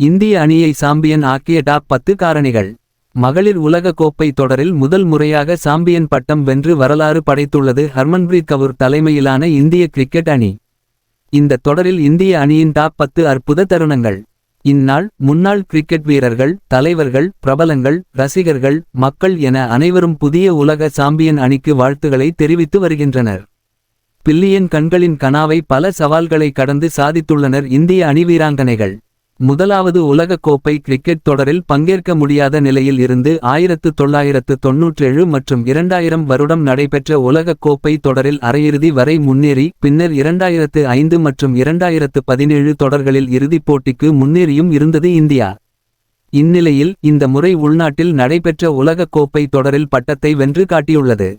இந்திய அணியை சாம்பியன் ஆக்கிய டாப் பத்து காரணிகள். மகளிர் உலக கோப்பை தொடரில் முதல் முறையாக சாம்பியன் பட்டம் வென்று வரலாறு படைத்துள்ளது ஹர்மன்பிரீத் கவுர் தலைமையிலான இந்திய கிரிக்கெட் அணி. இந்த தொடரில் இந்திய அணியின் டாப் பத்து அற்புத தருணங்கள். இந்நாள் முன்னாள் கிரிக்கெட் வீரர்கள் தலைவர்கள் பிரபலங்கள் ரசிகர்கள் மக்கள் என அனைவரும் புதிய உலக சாம்பியன் அணிக்கு வாழ்த்துக்களை தெரிவித்து வருகின்றனர். பில்லியன் கண்களின் கனாவை பல சவால்களை கடந்து சாதித்துள்ளனர் இந்திய அணி வீராங்கனைகள். முதலாவது உலகக் கோப்பை கிரிக்கெட் தொடரில் பங்கேற்க முடியாத நிலையில் இருந்து ஆயிரத்து தொள்ளாயிரத்து தொன்னூற்றேழு மற்றும் இரண்டாயிரம் வருடம் நடைபெற்ற உலகக் கோப்பை தொடரில் அரையிறுதி வரை முன்னேறி பின்னர் இரண்டாயிரத்து ஐந்து மற்றும் இரண்டாயிரத்து பதினேழு தொடர்களில் இறுதிப் போட்டிக்கு முன்னேறியும் இருந்தது இந்தியா. இந்நிலையில் இந்த முறை உள்நாட்டில் நடைபெற்ற உலகக் கோப்பை தொடரில் பட்டத்தை வென்று காட்டியுள்ளது.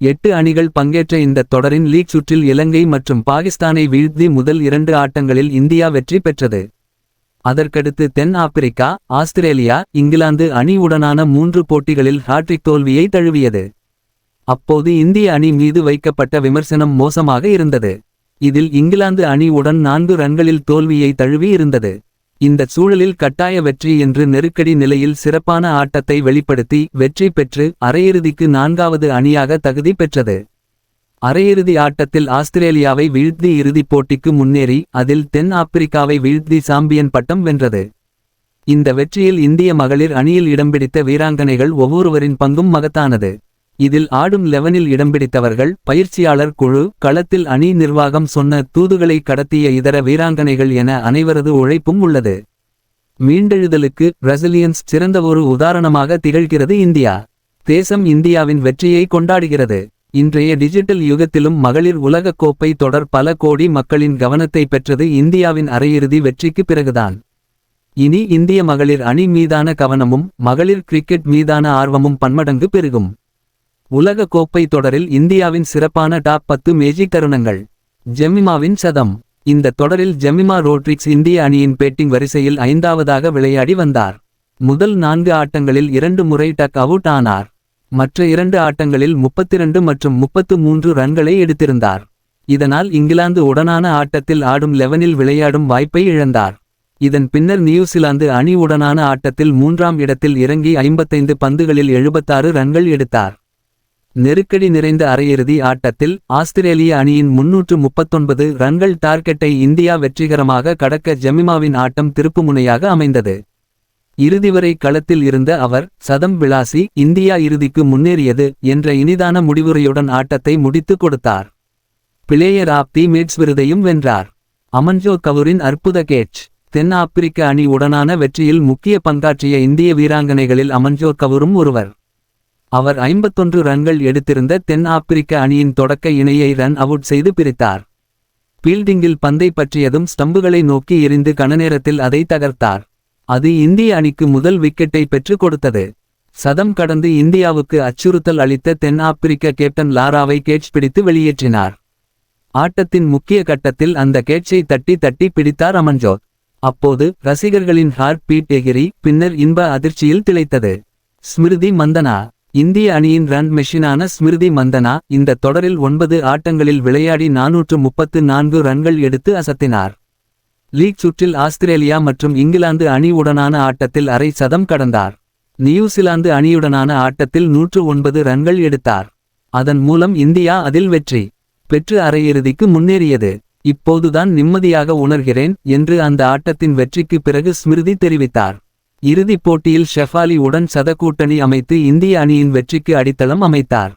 எட்டு அணிகள் பங்கேற்ற இந்த தொடரின் லீக் சுற்றில் இலங்கை மற்றும் பாகிஸ்தானை வீழ்த்தி முதல் இரண்டு ஆட்டங்களில் இந்தியா வெற்றி பெற்றது. அதற்கடுத்து தென் ஆப்பிரிக்கா ஆஸ்திரேலியா இங்கிலாந்து அணியுடனான மூன்று போட்டிகளில் ஹாட்ரிக் தோல்வியை தழுவியது. அப்போது இந்திய அணி மீது வைக்கப்பட்ட விமர்சனம் மோசமாக இருந்தது. இதில் இங்கிலாந்து அணியுடன் நான்கு ரன்களில் தோல்வியை தழுவி இருந்தது. இந்த சூழலில் கட்டாய வெற்றி என்று நெருக்கடி நிலையில் சிறப்பான ஆட்டத்தை வெளிப்படுத்தி வெற்றி பெற்று அரையிறுதிக்கு நான்காவது அணியாக தகுதி பெற்றது. அரையிறுதி ஆட்டத்தில் ஆஸ்திரேலியாவை வீழ்த்தி இறுதிப் போட்டிக்கு முன்னேறி அதில் தென் ஆப்பிரிக்காவை வீழ்த்தி சாம்பியன் பட்டம் வென்றது. இந்த வெற்றியில் இந்திய மகளிர் அணியில் இடம்பிடித்த வீராங்கனைகள் ஒவ்வொருவரின் பங்கும் மகத்தானது. இதில் ஆடும் லெவனில் இடம்பிடித்தவர்கள் பயிற்சியாளர் குழு களத்தில் அணி நிர்வாகம் சொன்ன தூதுகளை கடத்திய இதர வீராங்கனைகள் என அனைவரது உழைப்பும் உள்ளது. மீண்டெழுதலுக்கு பிரசிலியன்ஸ் சிறந்த ஒரு உதாரணமாக திகழ்கிறது இந்தியா. தேசம் இந்தியாவின் வெற்றியை கொண்டாடுகிறது. இன்றைய டிஜிட்டல் யுகத்திலும் மகளிர் உலகக்கோப்பை தொடர் பல கோடி மக்களின் கவனத்தை பெற்றது இந்தியாவின் அரையிறுதி வெற்றிக்கு பிறகுதான். இனி இந்திய மகளிர் அணி மீதான கவனமும் மகளிர் கிரிக்கெட் மீதான ஆர்வமும் பன்மடங்கு பெருகும். உலக கோப்பை தொடரில் இந்தியாவின் சிறப்பான டாப் பத்து மேஜிக் தருணங்கள். ஜெமிமாவின் சதம். இந்த தொடரில் ஜெமிமா ரோட்ரிக்ஸ் இந்திய அணியின் பேட்டிங் வரிசையில் ஐந்தாவதாக விளையாடி வந்தார். முதல் நான்கு ஆட்டங்களில் இரண்டு முறை டக் அவுட் ஆனார். மற்ற இரண்டு ஆட்டங்களில் முப்பத்திரண்டு மற்றும் முப்பத்து மூன்று ரன்களை எடுத்திருந்தார். இதனால் இங்கிலாந்து உடனான ஆட்டத்தில் ஆடும் லெவனில் விளையாடும் வாய்ப்பை இழந்தார். இதன் பின்னர் நியூசிலாந்து அணி உடனான ஆட்டத்தில் மூன்றாம் இடத்தில் இறங்கி ஐம்பத்தைந்து பந்துகளில் எழுபத்தாறு ரன்கள் எடுத்தார். நெருக்கடி நிறைந்த அரையிறுதி ஆட்டத்தில் ஆஸ்திரேலிய அணியின் முன்னூற்று முப்பத்தொன்பது ரன்கள் டார்கெட்டை இந்தியா வெற்றிகரமாக கடக்க ஜெமிமாவின் ஆட்டம் திருப்புமுனையாக அமைந்தது. இறுதிவரை களத்தில் இருந்த அவர் சதம் விளாசி இந்தியா இறுதிக்கு முன்னேறியது என்ற இனிதான முடிவுரையுடன் ஆட்டத்தை முடித்துக் கொடுத்தார். பிளேயர் ஆப் தி மேட்ஸ் விருதையும் வென்றார். அமன்ஜோ கவுரின் அற்புத கேட்ச் தென் ஆப்பிரிக்க அணி உடனான வெற்றியில் முக்கிய பங்காற்றிய இந்திய வீராங்கனைகளில் அமன்ஜோ கவுரும் ஒருவர். அவர் ஐம்பத்தொன்று ரன்கள் எடுத்திருந்த தென் ஆப்பிரிக்க அணியின் தொடக்க இணையை ரன் அவுட் செய்து பிரித்தார். பீல்டிங்கில் பந்தை பற்றியதும் ஸ்டம்புகளை நோக்கி எறிந்து கணநேரத்தில் அதை தகர்த்தார். அது இந்திய அணிக்கு முதல் விக்கெட்டை பெற்றுக் கொடுத்தது. சதம் கடந்து இந்தியாவுக்கு அச்சுறுத்தல் அளித்த தென் ஆப்பிரிக்க கேப்டன் லாராவை கேட்ச் பிடித்து வெளியேற்றினார். ஆட்டத்தின் முக்கிய கட்டத்தில் அந்த கேட்சை தட்டி தட்டி பிடித்தார் அமன்ஜோத். அப்போது ரசிகர்களின் ஹார்ட் பீட் எகிரி பின்னர் இன்ப அதிர்ச்சியில் திளைத்தது. ஸ்மிருதி மந்தனா இந்திய அணியின் ரன் மெஷினான ஸ்மிருதி மந்தனா இந்த தொடரில் ஒன்பது ஆட்டங்களில் விளையாடி நானூற்று முப்பத்து நான்கு ரன்கள் எடுத்து அசத்தினார். லீக் சுற்றில் ஆஸ்திரேலியா மற்றும் இங்கிலாந்து அணியுடனான ஆட்டத்தில் அரை சதம் கடந்தார். நியூசிலாந்து அணியுடனான ஆட்டத்தில் நூற்று ஒன்பது ரன்கள் எடுத்தார். அதன் மூலம் இந்தியா அதில் வெற்றி பெற்று அரையிறுதிக்கு முன்னேறியது. இப்போதுதான் நிம்மதியாக உணர்கிறேன் என்று அந்த ஆட்டத்தின் வெற்றிக்கு பிறகு ஸ்மிருதி தெரிவித்தார். இறுதிப் போட்டியில் ஷெஃபாலி உடன் சதக்கூட்டணி அமைத்து இந்திய அணியின் வெற்றிக்கு அடித்தளம் அமைத்தார்.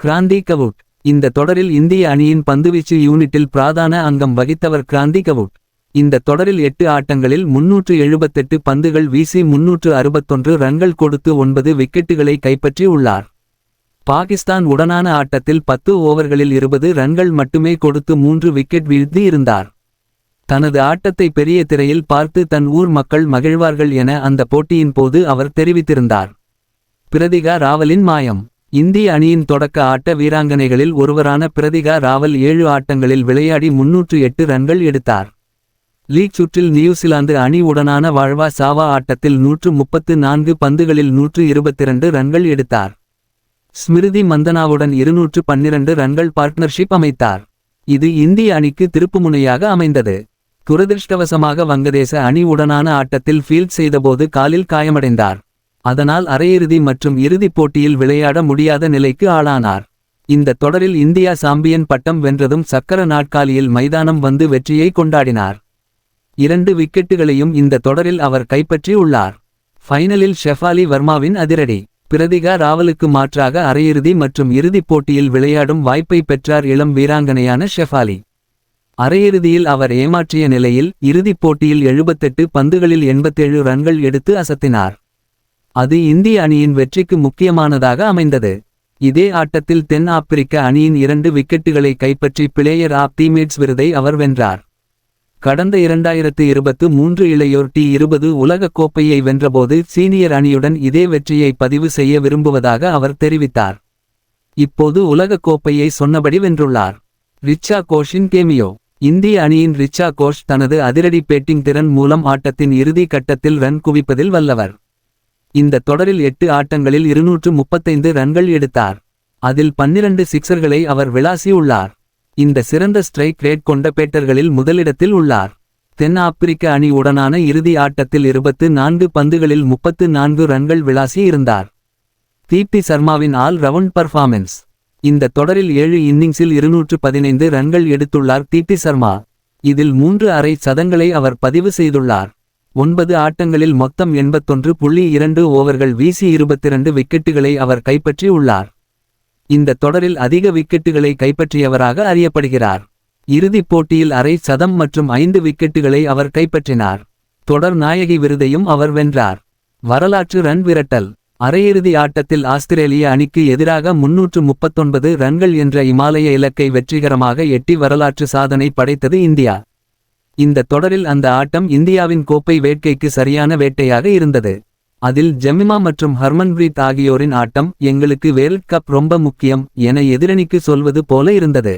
கிராந்தி கவுட். இந்த தொடரில் இந்திய அணியின் பந்துவீச்சு யூனிட்டில் பிராதான அங்கம் வகித்தவர் கிராந்தி கவுட். இந்த தொடரில் எட்டு ஆட்டங்களில் முன்னூற்று எழுபத்தெட்டு பந்துகள் வீசி முன்னூற்று அறுபத்தொன்று ரன்கள் கொடுத்து ஒன்பது விக்கெட்டுகளை கைப்பற்றி உள்ளார். பாகிஸ்தான் உடனான ஆட்டத்தில் பத்து ஓவர்களில் இருபது ரன்கள் மட்டுமே கொடுத்து மூன்று விக்கெட் வீழ்த்தி இருந்தார் தனது ஆட்டத்தை பெரிய திரையில் பார்த்து தன் ஊர் மக்கள் மகிழ்வார்கள் என அந்த போட்டியின் போது அவர் தெரிவித்திருந்தார். பிரதிகா ராவலின் மாயம். இந்திய அணியின் தொடக்க ஆட்ட வீராங்கனைகளில் ஒருவரான பிரதிகா ராவல் ஏழு ஆட்டங்களில் விளையாடி முன்னூற்று எட்டு ரன்கள் எடுத்தார். லீக் சுற்றில் நியூசிலாந்து அணி உடனான வாழ்வா சாவா ஆட்டத்தில் நூற்று முப்பத்து நான்கு பந்துகளில் நூற்று இருபத்திரண்டு ரன்கள் எடுத்தார். ஸ்மிருதி மந்தனாவுடன் இருநூற்று பன்னிரண்டு ரன்கள் பார்ட்னர்ஷிப் அமைத்தார். இது இந்திய அணிக்கு திருப்புமுனையாக அமைந்தது. துரதிருஷ்டவசமாக வங்கதேச அணி உடனான ஆட்டத்தில் ஃபீல்ட் செய்தபோது காலில் காயமடைந்தார். அதனால் அரையிறுதி மற்றும் இறுதிப் போட்டியில் விளையாட முடியாத நிலைக்கு ஆளானார். இந்த தொடரில் இந்தியா சாம்பியன் பட்டம் வென்றதும் சக்கர நாட்காலியில் மைதானம் வந்து வெற்றியை கொண்டாடினார். இரண்டு விக்கெட்டுகளையும் இந்த தொடரில் அவர் கைப்பற்றி உள்ளார். ஃபைனலில் ஷெஃபாலி வர்மாவின் அதிரடி. பிரதிகா ராவலுக்கு மாற்றாக அரையிறுதி மற்றும் இறுதிப் போட்டியில் விளையாடும் வாய்ப்பை பெற்றார் இளம் வீராங்கனையான ஷெஃபாலி. அரையிறுதியில் அவர் ஏமாற்றிய நிலையில் இறுதிப் போட்டியில் 78 பந்துகளில் 87 ரன்கள் எடுத்து அசத்தினார். அது இந்திய அணியின் வெற்றிக்கு முக்கியமானதாக அமைந்தது. இதே ஆட்டத்தில் தென் ஆப்பிரிக்க அணியின் இரண்டு விக்கெட்டுகளை கைப்பற்றி பிளேயர் ஆப் டீமேட்ஸ் விருதை அவர் வென்றார். கடந்த இரண்டாயிரத்து இருபத்து மூன்று இளையோர் டி இருபது உலகக் கோப்பையை வென்றபோது சீனியர் அணியுடன் இதே வெற்றியை பதிவு செய்ய விரும்புவதாக அவர் தெரிவித்தார். இப்போது உலகக் கோப்பையை சொன்னபடி வென்றுள்ளார். ரிச்சா கோஷின் கேமியோ. இந்திய அணியின் ரிச்சா கோஷ் தனது அதிரடி பேட்டிங் திறன் மூலம் ஆட்டத்தின் இறுதி கட்டத்தில் ரன் குவிப்பதில் வல்லவர். இந்த தொடரில் எட்டு ஆட்டங்களில் இருநூற்று முப்பத்தைந்து ரன்கள் எடுத்தார். அதில் பன்னிரண்டு சிக்சர்களை அவர் விளாசியுள்ளார். இந்த சிறந்த ஸ்ட்ரைக் ரேட் கொண்ட பேட்டர்களில் முதலிடத்தில் உள்ளார். தென் ஆப்பிரிக்க அணி உடனான இறுதி ஆட்டத்தில் இருபத்து நான்கு பந்துகளில் முப்பத்து நான்கு ரன்கள் விளாசி இருந்தார். தீப்தி சர்மாவின் ஆல் ரவுண்ட் பர்ஃபார்மன்ஸ். இந்த தொடரில் ஏழு இன்னிங்ஸில் இருநூற்று பதினைந்து ரன்கள் எடுத்துள்ளார் தீப்தி சர்மா. இதில் மூன்று அரை சதங்களை அவர் பதிவு செய்துள்ளார். ஒன்பது ஆட்டங்களில் மொத்தம் எண்பத்தொன்று புள்ளி இரண்டு ஓவர்கள் வீசி இருபத்திரண்டு விக்கெட்டுகளை அவர் கைப்பற்றி உள்ளார் இந்த தொடரில் அதிக விக்கெட்டுகளை கைப்பற்றியவராக அறியப்படுகிறார். இறுதிப் போட்டியில் அரை சதம் மற்றும் ஐந்து விக்கெட்டுகளை அவர் கைப்பற்றினார். தொடர் நாயகி விருதையும் அவர் வென்றார். வரலாற்று ரன் விரட்டல். அரையிறுதி ஆட்டத்தில் ஆஸ்திரேலிய அணிக்கு எதிராக முன்னூற்று முப்பத்தொன்பது ரன்கள் என்ற இமாலய இலக்கை வெற்றிகரமாக எட்டி வரலாற்று சாதனை படைத்தது இந்தியா. இந்த தொடரில் அந்த ஆட்டம் இந்தியாவின் கோப்பை வேட்கைக்கு சரியான வேட்டையாக இருந்தது. அதில் ஜெமிமா மற்றும் ஹர்மன்பிரீத் ஆகியோரின் ஆட்டம் எங்களுக்கு வேர்ல்ட் கப் ரொம்ப முக்கியம் என எதிரணிக்கு சொல்வது போல இருந்தது.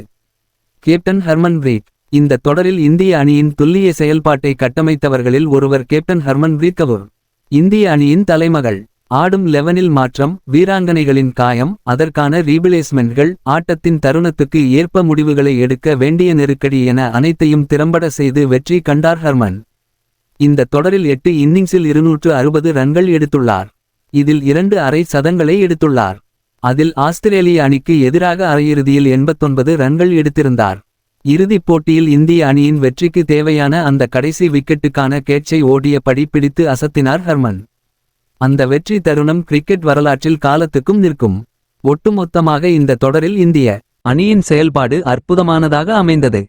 கேப்டன் ஹர்மன்பிரீத் இந்த தொடரில் இந்திய அணியின் துல்லிய செயல்பாட்டை கட்டமைத்தவர்களில் ஒருவர் கேப்டன் ஹர்மன்பிரீத் கவுர் இந்திய அணியின் தலைமகள் ஆடும் லெவனில் மாற்றம் வீராங்கனைகளின் காயம் அதற்கான ரீபிளேஸ்மெண்ட்கள் ஆட்டத்தின் தருணத்துக்கு ஏற்ப முடிவுகளை எடுக்க வேண்டிய நெருக்கடி என அனைத்தையும் திறம்பட செய்து வெற்றி கண்டார் ஹர்மன். இந்த தொடரில் எட்டு இன்னிங்ஸில் இருநூற்று அறுபது ரன்கள் எடுத்துள்ளார். இதில் இரண்டு அரை சதங்களை எடுத்துள்ளார். அதில் ஆஸ்திரேலிய அணிக்கு எதிராக அரையிறுதியில் எண்பத்தொன்பது ரன்கள் எடுத்திருந்தார். இறுதிப் போட்டியில் இந்திய அணியின் வெற்றிக்கு தேவையான அந்த கடைசி விக்கெட்டுக்கான கேட்சை ஓடியபடி பிடித்து அசத்தினார் ஹர்மன். அந்த வெற்றி தருணம் கிரிக்கெட் வரலாற்றில் காலத்துக்கும் நிற்கும். ஒட்டுமொத்தமாக இந்த தொடரில் இந்திய அணியின் செயல்பாடு அற்புதமானதாக அமைந்தது.